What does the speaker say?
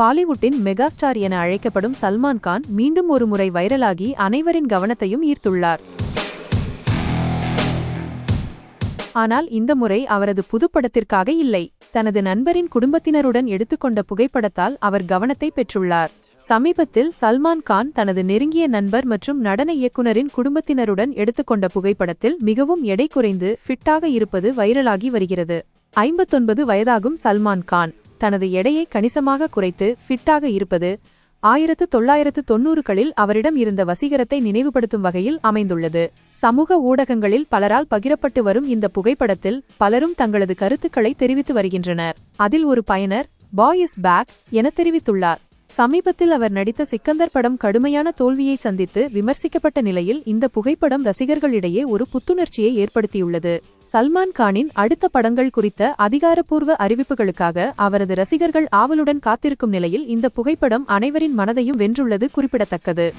பாலிவுட்டின் megastar என அழைக்கப்படும் சல்மான் கான் மீண்டும் ஒரு முறை வைரலாகி அனைவரின் கவனத்தையும் ஈர்த்துள்ளார். ஆனால் இந்த முறை அவரது புதுப்படத்திற்காக இல்லை. தனது நண்பரின் குடும்பத்தினருடன் எடுத்துக்கொண்ட புகைப்படத்தால் அவர் கவனத்தை பெற்றுள்ளார். சமீபத்தில் சல்மான் கான் தனது நெருங்கிய நண்பர் மற்றும் நடன இயக்குனரின் குடும்பத்தினருடன் எடுத்துக்கொண்ட புகைப்படத்தில் மிகவும் எடை குறைந்து ஃபிட்டாக இருப்பது வைரலாகி வருகிறது. ஐம்பத்தொன்பது வயதாகும் சல்மான் கான். தனது எடையை கணிசமாக குறைத்து ஃபிட்டாக இருப்பது ஆயிரத்து தொள்ளாயிரத்து தொன்னூறுகளில் அவரிடம் இருந்த வசீகரத்தை நினைவுபடுத்தும் வகையில் அமைந்துள்ளது. சமூக ஊடகங்களில் பலரால் பகிரப்பட்டு வரும் இந்த புகைப்படத்தில் பலரும் தங்களது கருத்துக்களை தெரிவித்து வருகின்றனர். அதில் ஒரு பயனர் பாய் இஸ் பேக் என தெரிவித்துள்ளார். சமீபத்தில் அவர் நடித்த சிக்கந்தர் படம் கடுமையான தோல்வியை சந்தித்து விமர்சிக்கப்பட்ட நிலையில் இந்த புகைப்படம் ரசிகர்களிடையே ஒரு புத்துணர்ச்சியை ஏற்படுத்தியுள்ளது. சல்மான் கானின் அடுத்த படங்கள் குறித்த அதிகாரப்பூர்வ அறிவிப்புகளுக்காக அவரது ரசிகர்கள் ஆவலுடன் காத்திருக்கும் நிலையில் இந்த புகைப்படம் அனைவரின் மனதையும் வென்றுள்ளது குறிப்பிடத்தக்கது.